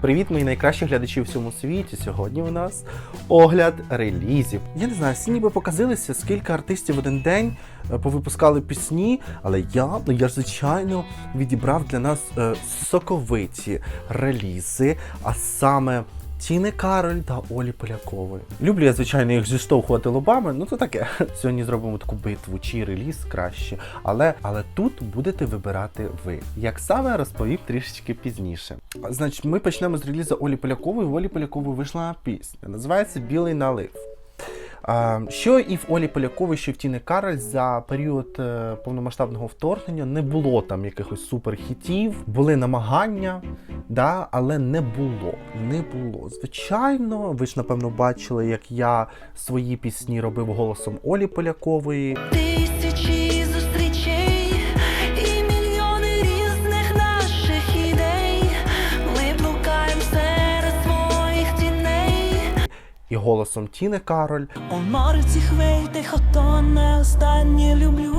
Привіт, мої найкращі глядачі в всьому світі. Сьогодні у нас огляд релізів. Я не знаю, всі ніби показилися, скільки артистів в один день е, повипускали пісні, але я, ну я ж звичайно відібрав для нас е, соковиті релізи, а саме. Тіни Кароль та Олі Полякової. Люблю я, звичайно, їх зіштовхувати лобами. Ну то таке. Сьогодні зробимо таку битву, чий реліз краще. Але, але тут будете вибирати ви. Як саме розповів трішечки пізніше. Значить, ми почнемо з релізу Олі Полякової. В Олі Полякової вийшла пісня. Називається Білий налив. Що і в Олі Полякової, що в Тіни Кароль за період е, повномасштабного вторгнення не було там якихось суперхітів, були намагання, да, але не було. Не було. Звичайно, ви ж напевно бачили, як я свої пісні робив голосом Олі Полякової. Тисячі І голосом Тіни Кароль. У цих хвиль тихо тоне останнє люблю.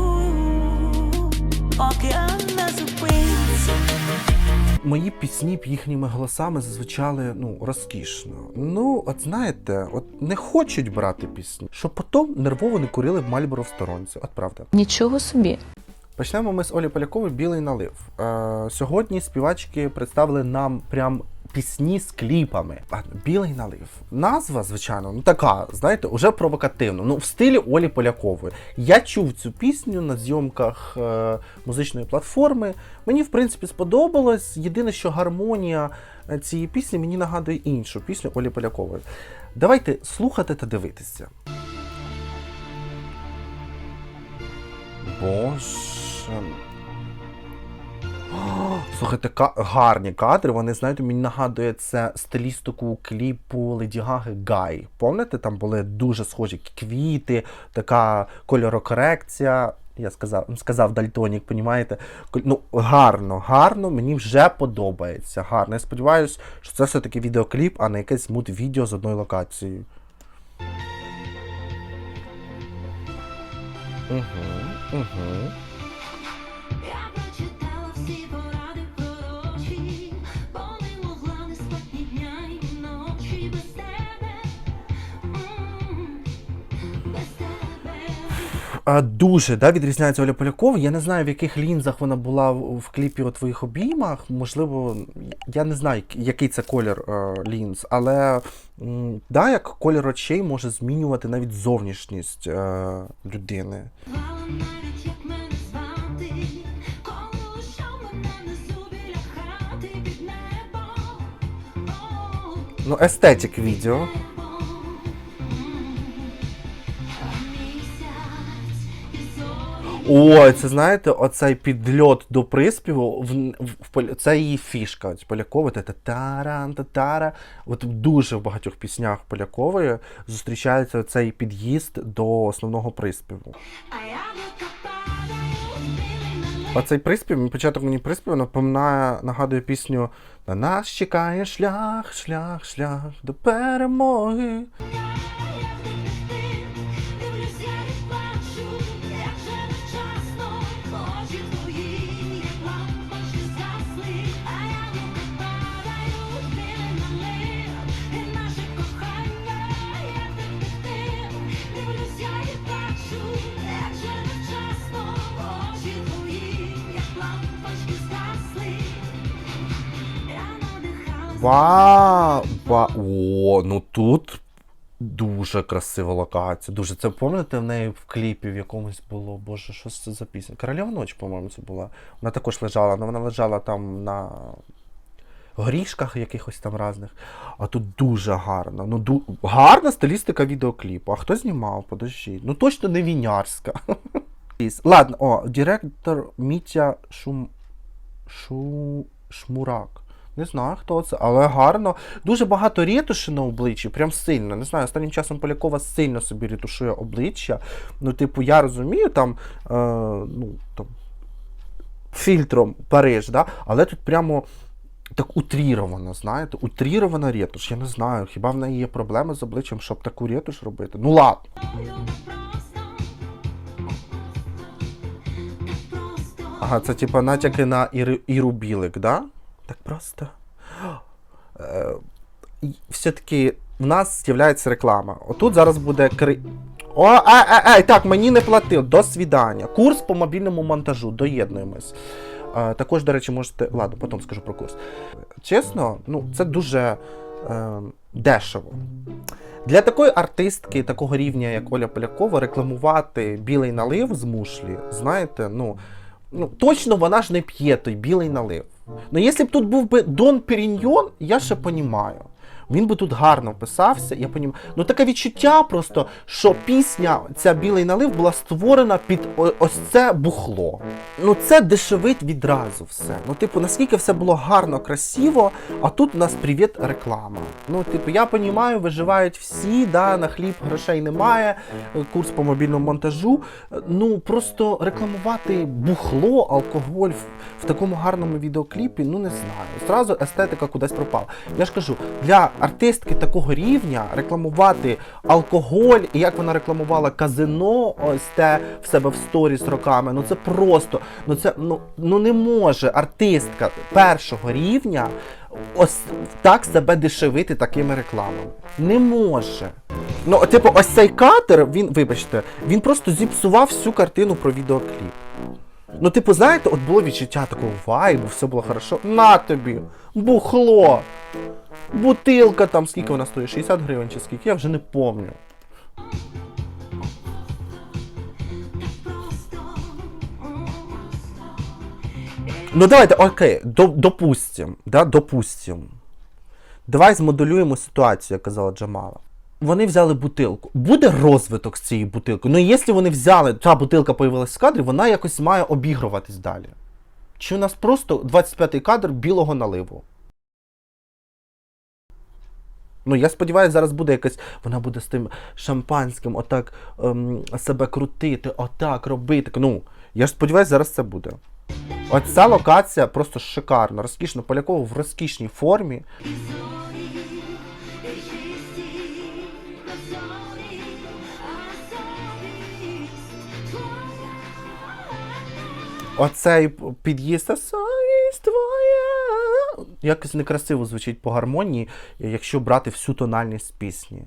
Океан не зупиниться. Мої пісні б їхніми голосами зазвучали ну розкішно. Ну, от знаєте, от не хочуть брати пісні, щоб потім нервово не курили в Мальборо в сторонці. От правда. Нічого собі. Почнемо ми з Олі Полякової Білий налив. Е, сьогодні співачки представили нам прям пісні з кліпами. А, Білий налив. Назва, звичайно, ну така, знаєте, уже провокативна. Ну, в стилі Олі Полякової. Я чув цю пісню на зйомках е, музичної платформи. Мені, в принципі, сподобалось. Єдине, що гармонія е, цієї пісні мені нагадує іншу пісню Олі Полякової. Давайте слухати та дивитися. Боже. Слухайте, гарні кадри. Вони, знаєте, мені нагадує це стилістику кліпу Леді Гаги Гай. Пам'ятаєте, там були дуже схожі квіти, така кольорокорекція. Я сказав, сказав Дальтонік, понімаєте? Ну, гарно, гарно, мені вже подобається. Гарно. Я сподіваюся, що це все-таки відеокліп, а не якесь мут-відео з одною локацією. Угу, угу. Дуже да, відрізняється Оля Полякова. Я не знаю, в яких лінзах вона була в, кліпі у твоїх обіймах. Можливо, я не знаю, який це колір е, лінз, але да, як колір очей може змінювати навіть зовнішність е, людини. Вала навіть як Ой, це знаєте, оцей підльот до приспіву, в, в, в це її фішка. Ось Полякова, та таран та тара. От дуже в багатьох піснях Полякової зустрічається цей під'їзд до основного приспіву. Оцей приспів, початок мені приспіву напоминає, нагадує пісню На нас чекає шлях, шлях, шлях до перемоги. Надихалась. Вау! О, ну тут дуже красива локація. Дуже це пам'ятаєте в неї в кліпі в якомусь було. Боже, що це за пісня? Королева ночі, по-моєму, це була. Вона також лежала, але вона лежала там на горішках якихось там разних. А тут дуже гарно. Ну, ду... гарна стилістика відеокліпу. А хто знімав? Подожди. Ну точно не Вінярська. Ладно, о, директор Мітя Шум... Шу... Шмурак. Не знаю, хто це, але гарно. Дуже багато ретуші на обличчі, прям сильно. Не знаю, останнім часом Полякова сильно собі ретушує обличчя. Ну, типу, я розумію, там, е, ну, там фільтром Париж, да? але тут прямо так утріровано, знаєте, утрірована ретуш. Я не знаю, хіба в неї є проблеми з обличчям, щоб таку ретуш робити? Ну ладно. Ага, це типа натяки на Іру Білик, да? Так просто. е, все-таки в нас з'являється реклама. Отут зараз буде кри. О, ай, ай, ай, так, мені не платив. До свідання. Курс по мобільному монтажу. Доєднуємось. Е, також, до речі, можете. Ладно, потім скажу про курс. Чесно, ну, це дуже е, дешево. Для такої артистки, такого рівня, як Оля Полякова, рекламувати білий налив з мушлі, знаєте, ну, ну точно вона ж не п'є той білий налив. Ну, якщо б тут був би Дон Періньйон, я ще понімаю. Він би тут гарно вписався, я понімаю. Ну таке відчуття просто, що пісня, ця білий налив, була створена під ось це бухло. Ну це дешевить відразу все. Ну, типу, наскільки все було гарно, красиво, а тут у нас привіт, реклама. Ну, типу, я понімаю, виживають всі, да, на хліб грошей немає, курс по мобільному монтажу. Ну просто рекламувати бухло, алкоголь в, в такому гарному відеокліпі, ну не знаю. Зразу естетика кудись пропала. Я ж кажу, для артистки такого рівня рекламувати алкоголь, і як вона рекламувала казино, ось те в себе в сторіс роками. Ну це просто, ну це ну, ну не може артистка першого рівня ось так себе дешевити такими рекламами. Не може. Ну, типу, ось цей кадр, він, вибачте, він просто зіпсував всю картину про відеокліп. Ну, типу, знаєте, от було відчуття такого вайбу, все було хорошо. На тобі! Бухло! Бутилка там, скільки вона стоїть? 60 гривень чи скільки? Я вже не пам'ятаю. Ну давайте, окей, до, допустим, да, допустим. Давай змоделюємо ситуацію, як казала Джамала. Вони взяли бутилку. Буде розвиток з цієї бутилки. Ну, якщо вони взяли, ця бутилка появилась в кадрі, вона якось має обігруватись далі. Чи у нас просто 25-й кадр білого наливу? Ну, я сподіваюся, зараз буде якась. Вона буде з тим шампанським, отак ем, себе крутити, отак робити. Ну, я ж сподіваюся, зараз це буде. Оця локація просто шикарна, розкішна. Полякова в розкішній формі. Оцей під'їзд, «А совість твоя. Якось некрасиво звучить по гармонії, якщо брати всю тональність пісні.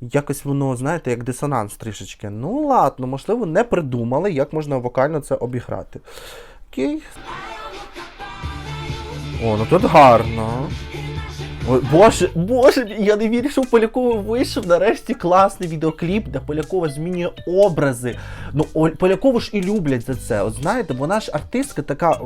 Якось воно, знаєте, як дисонанс трішечки. Ну ладно, можливо, не придумали, як можна вокально це обіграти. Окей. О, ну тут гарно. Боже, боже, я не вірю, що у Полякова вийшов нарешті класний відеокліп, де Полякова змінює образи. Ну, Оль- Полякову ж і люблять за це. От знаєте, вона ж артистка така,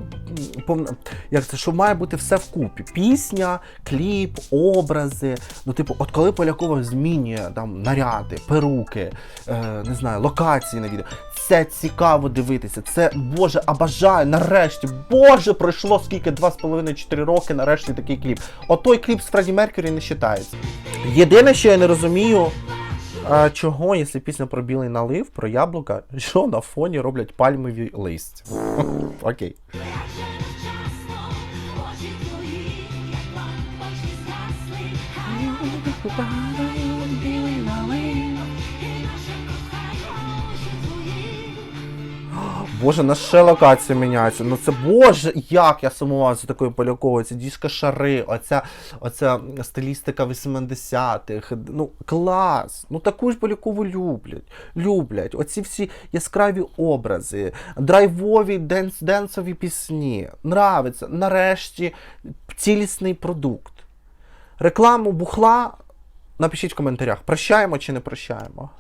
повна, як це, що має бути все вкупі. Пісня, кліп, образи. Ну, типу, от коли Полякова змінює там наряди, перуки, е, не знаю, локації на відео. Це цікаво дивитися. Це Боже, а бажаю, нарешті. Боже, пройшло скільки 2,5-4 роки, нарешті такий кліп. От той кліп з Фредді Меркюрі не вважається. Єдине, що я не розумію, а, чого, якщо пісня про білий налив, про яблука, що на фоні роблять пальмові листя. Окей. Боже, на ще локація міняється. Ну це боже, як я сумував за такою поляковою. Ці діжка шари, оця, оця стилістика 80-х. Ну, клас. Ну таку ж полякову люблять. Люблять. Оці всі яскраві образи, драйвові денс, денсові пісні. Нравиться. Нарешті цілісний продукт. Рекламу бухла. Напишіть в коментарях, прощаємо чи не прощаємо.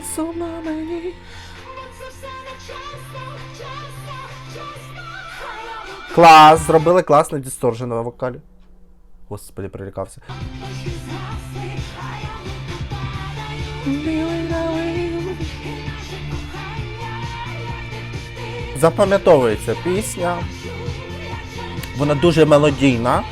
І сумно мені. Клас, зробили класний дисторжен на вокалі. Господи, прилякався. Запам'ятовується пісня. Вона дуже мелодійна.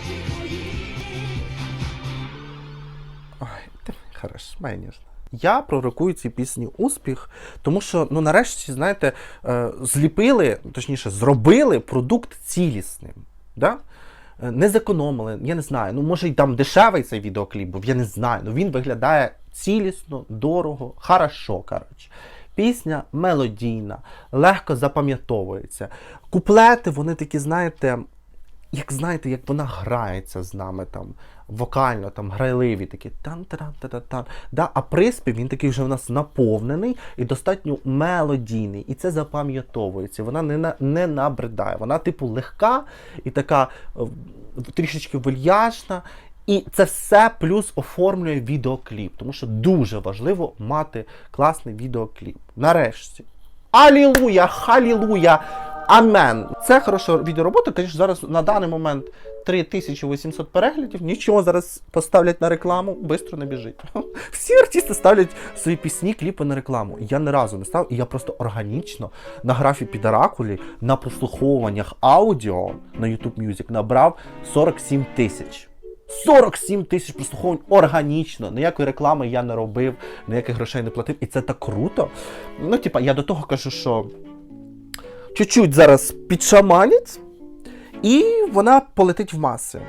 Ой, ти хорош, має ніжно. Я пророкую цій пісні успіх, тому що, ну, нарешті, знаєте, е, зліпили, точніше, зробили продукт цілісним. Да? Е, Не зекономили, я не знаю. Ну, може, й там дешевий цей відеокліп був, я не знаю. Ну він виглядає цілісно, дорого, хорошо, коротше. Пісня мелодійна, легко запам'ятовується. Куплети, вони такі, знаєте, як знаєте, як вона грається з нами там вокально, там грайливі такі тан тан тан тан да, А приспів він такий вже у нас наповнений і достатньо мелодійний. І це запам'ятовується. Вона не, на, не набридає. Вона, типу, легка і така е, трішечки вальяжна. І це все плюс оформлює відеокліп, тому що дуже важливо мати класний відеокліп. Нарешті. Алілуя! Халілуя! Амен! Це хороша відеоробота. Звісно, зараз на даний момент 3800 переглядів. Нічого зараз поставлять на рекламу, швидко не біжить. Всі артисти ставлять свої пісні, кліпи на рекламу. Я ні разу не став, і я просто органічно на графі Підаракулі на прослуховуваннях аудіо на YouTube Music набрав 47 тисяч. 47 тисяч прослуховувань органічно. Ніякої реклами я не робив, ніяких грошей не платив. І це так круто. Ну, типа, я до того кажу, що чуть-чуть зараз підшаманять, і вона полетить в маси.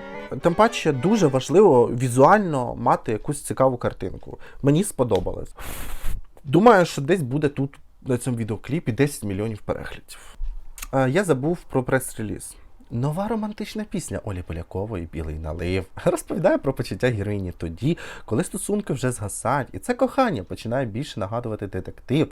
Тим паче дуже важливо візуально мати якусь цікаву картинку. Мені сподобалось. Думаю, що десь буде тут на цьому відеокліпі 10 мільйонів переглядів. Я забув про прес-реліз. Нова романтична пісня Олі Полякової Білий налив розповідає про почуття героїні тоді, коли стосунки вже згасають, і це кохання починає більше нагадувати детектив.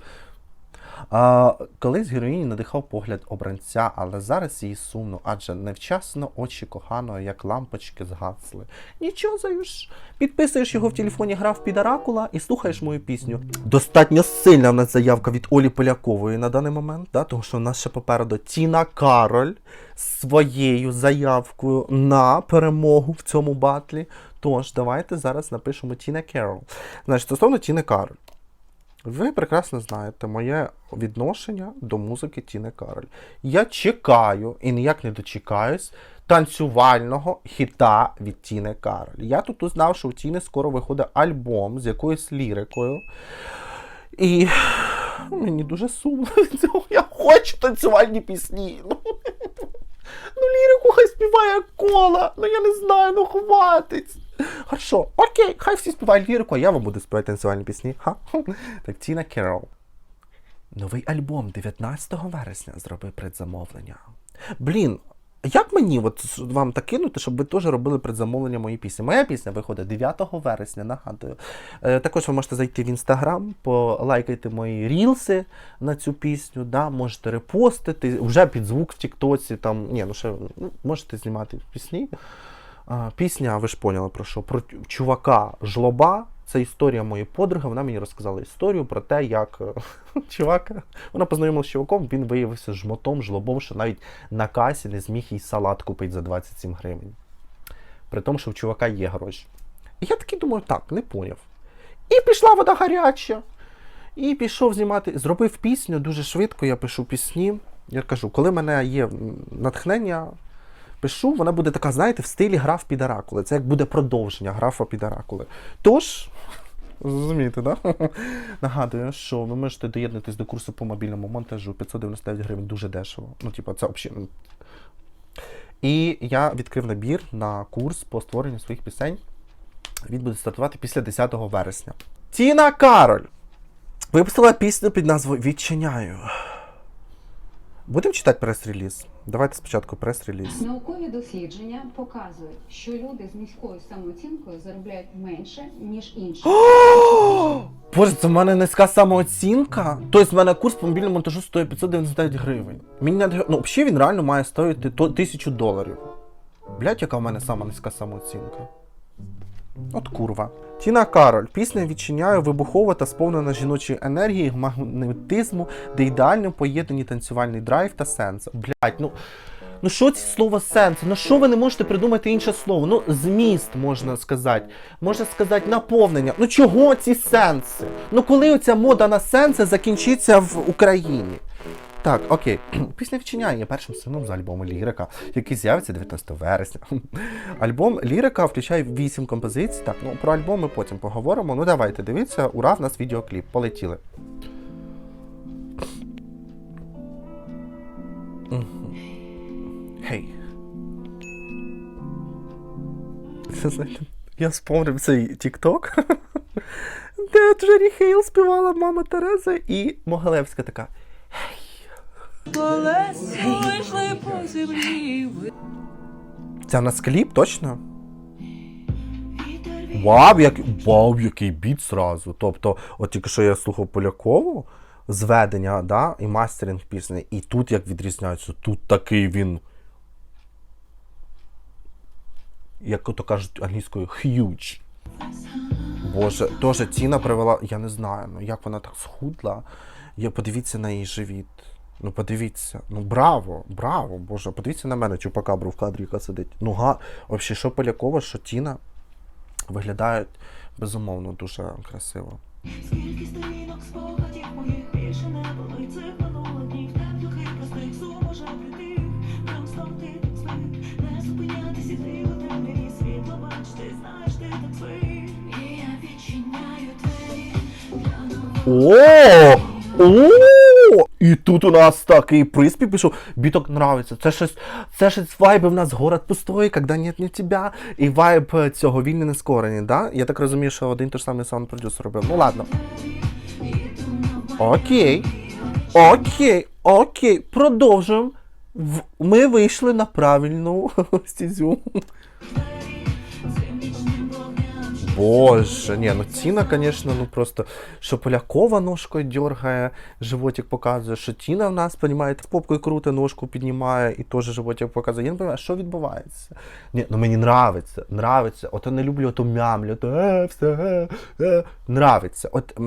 А, колись героїні надихав погляд обранця, але зараз їй сумно, адже невчасно очі коханого, як лампочки, згасли. Нічого заюш. Підписуєш його в телефоні грав під Оракула і слухаєш мою пісню. Достатньо сильна в нас заявка від Олі Полякової на даний момент, да? тому що в нас ще попереду Тіна Кароль своєю заявкою на перемогу в цьому батлі. Тож, давайте зараз напишемо Тіна Керол. Значить, стосовно Тіни Кароль. Ви прекрасно знаєте моє відношення до музики Тіни Кароль. Я чекаю і ніяк не дочекаюсь танцювального хіта від Тіни Кароль. Я тут узнав, що у Тіни скоро виходить альбом з якоюсь лірикою. І мені дуже сумно цього. Я хочу танцювальні пісні. Ну, ну лірику хай співає кола. Ну я не знаю, ну хватить. Хорошо, окей, хай всі співають лірику, а я вам буду співати танцювальні пісні. Ха? Так, Тіна Керол. Новий альбом 19 вересня зробив предзамовлення. Блін, як мені от вам так кинути, щоб ви теж робили предзамовлення моїй пісні? Моя пісня виходить 9 вересня, нагадую. Е, також ви можете зайти в інстаграм, полайкайте мої рілси на цю пісню, да, можете репостити, вже під звук в Тіктоці, там, ні, ну ще ну, можете знімати пісні. Пісня, ви ж поняли про що? Про чувака жлоба. Це історія моєї подруги. Вона мені розказала історію про те, як е, чувак, вона познайомилася з чуваком, він виявився жмотом, жлобом, що навіть на касі не зміг їй салат купити за 27 гривень. При тому, що в чувака є гроші. І я такий думаю, так, не поняв. І пішла вода гаряча. І пішов знімати, зробив пісню дуже швидко. Я пишу пісні. Я кажу, коли мене є натхнення, пишу, вона буде така, знаєте, в стилі граф під Оракули. Це як буде продовження графа під Оракули. Тож, зрозумієте, да? Нагадую, що ви можете доєднатись до курсу по мобільному монтажу 599 гривень дуже дешево. Ну, типу, це взагалі. І я відкрив набір на курс по створенню своїх пісень. Він буде стартувати після 10 вересня. Тіна Кароль випустила пісню під назвою Відчиняю. Будемо читати прес-реліз? Давайте спочатку прес-реліз. Наукові дослідження показують, що люди з низькою самооцінкою заробляють менше, ніж інші. Боже, це в мене низька самооцінка. Тобто в мене курс по мобільному монтажу стоїть 599 гривень. Мені не... Ну, взагалі він реально має стоїти тисячу доларів. Блять, яка в мене сама низька самооцінка. От курва. Тіна Кароль. Пісня відчиняє вибухова та сповнена жіночої енергії, магнетизму, де ідеально поєднані танцювальний драйв та сенс. Блять, ну. Ну що це слово сенс? Ну що ви не можете придумати інше слово? Ну, зміст можна сказати. Можна сказати наповнення. Ну чого ці сенси? Ну коли оця мода на сенси закінчиться в Україні? Так, окей. Пісня відчиняє першим сином з альбому Лірика, який з'явиться 19 вересня. Альбом Лірика включає 8 композицій. Так, ну про альбом ми потім поговоримо. Ну давайте, дивіться, ура, в нас відеокліп. Полетіли. Це я вспомнив цей TikTok. де Джері Хейл співала мама Тереза, і Могилевська така. Це в нас кліп, точно? Вау, як... Вау, який біт зразу. Тобто, от тільки що я слухав Полякову, зведення, да, і мастеринг пісні, і тут як відрізняється, тут такий він. Як то кажуть англійською, huge. Боже, теж ціна привела, я не знаю, ну як вона так схудла. Я подивіться на її живіт. Ну подивіться, ну браво, браво, боже, подивіться на мене, чупакабру в кадрі, яка сидить. Ну га, взагалі, що Полякова, що Тіна виглядають безумовно дуже красиво. Скільки сторінок спогадів моїх більше не болить цих минулих днів і простих сум уже стати так слід Не зупинятися йти у темряві світло бач Ти знаєш, ти так звик І я відчиняю двері для нового О! О! І тут у нас такий приспів пішов. Біток нравиться. Це щось, це щось вайби в нас город пустой, когда нет не тебя. І вайб е, цього вільне не скорені, да? Я так розумію, що один той самий саунд продюсер робив. Ну ладно. Окей. Окей, окей. Продовжуємо. Ми вийшли на правильну стезю. Боже, ні, ну Тіна, звісно, ну просто, що Полякова ножкою дергає, животик показує, що Тіна в нас, понімаєте, попкою круте, ножку піднімає і теж животик показує. Я не розумію, що відбувається. Ні, ну мені нравиться, нравиться. От я не люблю ото мямлю, то е, все, е, е. Нравиться. От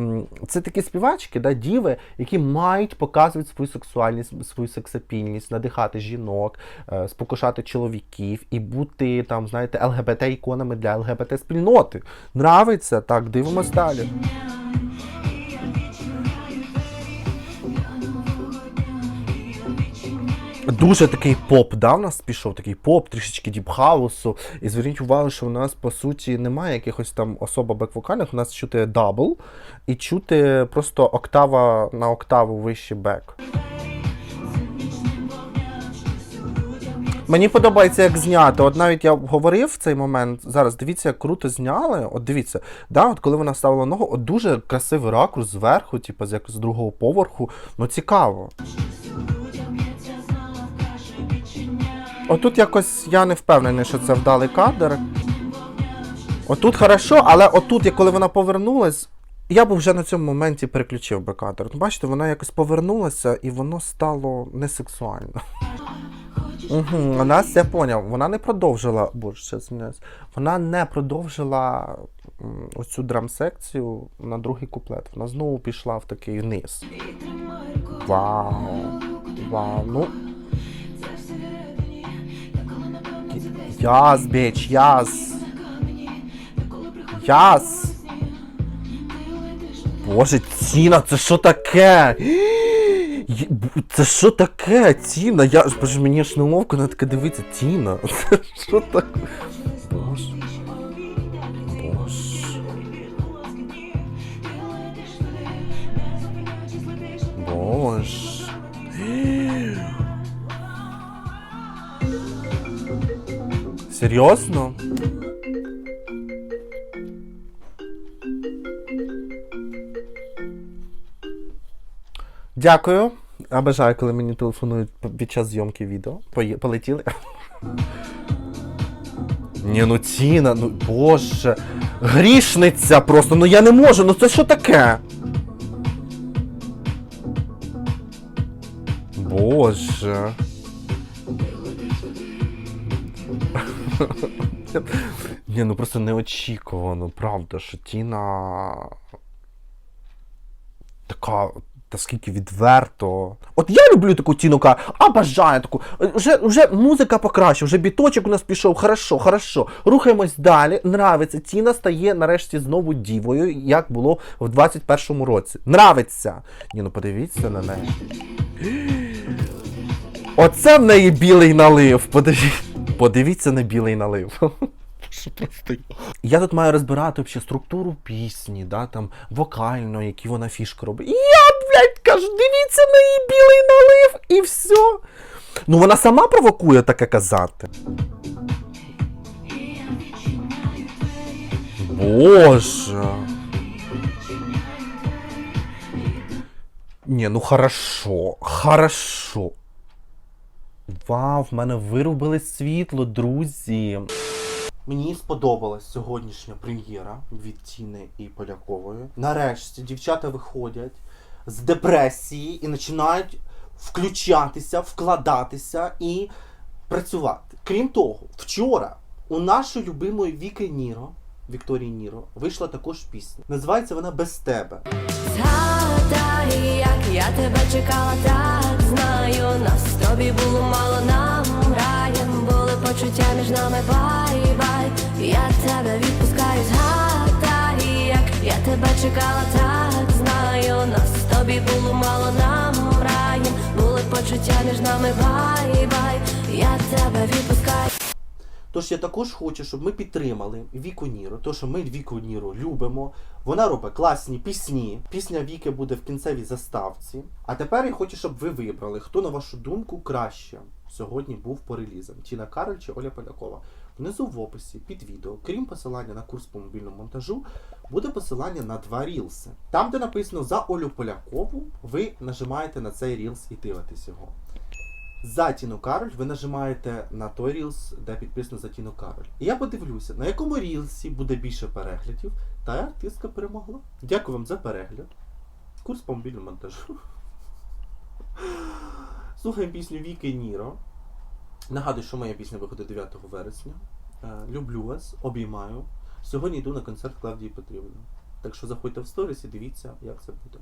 це такі співачки, да, діви, які мають показувати свою сексуальність, свою сексапільність, надихати жінок, е, спокушати чоловіків і бути там, знаєте, ЛГБТ-іконами для ЛГБТ-спільноти. Нравиться, так, дивимось далі. Дуже такий поп, да, в нас пішов, такий поп, трішечки діпхаусу. І зверніть увагу, що у нас по суті немає якихось там особо бек-вокальних, у нас чути дабл і чути просто октава на октаву вищий бек. Мені подобається, як знято. От навіть я говорив в цей момент. Зараз дивіться, як круто зняли. От дивіться, да, от коли вона ставила ногу, от дуже красивий ракурс зверху, типу, з як з другого поверху. Ну цікаво. Отут якось я не впевнений, що це вдалий кадр. Отут хорошо, але отут, коли вона повернулась, я б вже на цьому моменті переключив би кадр. Бачите, вона якось повернулася і воно стало несексуально. Угу, вона все поняв. Вона не продовжила, боже, ще змінююсь. Вона не продовжила оцю драм-секцію на другий куплет. Вона знову пішла в такий низ. Вау. Вау. Ну. Яс, біч, яс. Яс. Боже, Ціна, це що таке? Це що таке, Тіна? Я боже, мені ж неловко на таке дивитися. Тіна. Це що таке? Боже. Боже. Серйозно? Дякую. Обожаю, коли мені телефонують під час зйомки відео. Полетіли. Ні, ну Тіна, ну боже. Грішниця просто, ну я не можу, ну це що таке? Боже. Ні, ну просто неочікувано, правда, що Тіна така, та скільки відверто. От я люблю таку Тіну, яка обожаю таку. Вже, вже музика покращила, вже біточок у нас пішов, хорошо, хорошо. Рухаємось далі. Нравиться. Тіна стає нарешті знову дівою, як було в 21-му році. Нравиться. Ні, ну подивіться на неї. Оце в неї білий налив. Подивіться, подивіться на білий налив. Я тут маю розбирати взагалі структуру пісні, да, там, вокально, які вона фішки робить. Я, блядь, кажу, дивіться на її білий налив і все. Ну вона сама провокує таке казати. Боже. Ні, ну хорошо, хорошо. Вау, в мене вирубили світло, друзі. Мені сподобалась сьогоднішня прем'єра від Тіни і Полякової. Нарешті дівчата виходять з депресії і починають включатися, вкладатися і працювати. Крім того, вчора у нашої любимої Віки Ніро, Вікторії Ніро, вийшла також пісня. Називається вона Без тебе. Згадай, як я тебе чекала, так знаю. Нас тобі було мало нам раєм, були почуття між нами бай-бай. Я тебе відпускаю, згадай, як я тебе чекала, так. Нас тобі було мало нам раєм, були почуття між нами бай-бай. Я тебе відпускаю. Тож я також хочу, щоб ми підтримали Віку Ніро, то що ми Віку Ніро любимо. Вона робить класні пісні. Пісня Віки буде в кінцевій заставці. А тепер я хочу, щоб ви вибрали, хто на вашу думку краще сьогодні був по релізам: Тіна Кароль чи Оля Полякова. Внизу в описі під відео, крім посилання на курс по мобільному монтажу, буде посилання на два рілси. Там, де написано за Олю Полякову, ви нажимаєте на цей рілс і дивитесь його. За Тіну Кароль ви нажимаєте на той рілс, де підписано за Тіну Кароль. І я подивлюся, на якому рілсі буде більше переглядів, та артистка перемогла. Дякую вам за перегляд. Курс по мобільному монтажу. Слухаємо пісню Віки Ніро. Нагадую, що моя пісня виходить 9 вересня. Е, Люблю вас, обіймаю. Сьогодні йду на концерт Клавдії Петрівни. Так що заходьте в сторіс і дивіться, як це буде.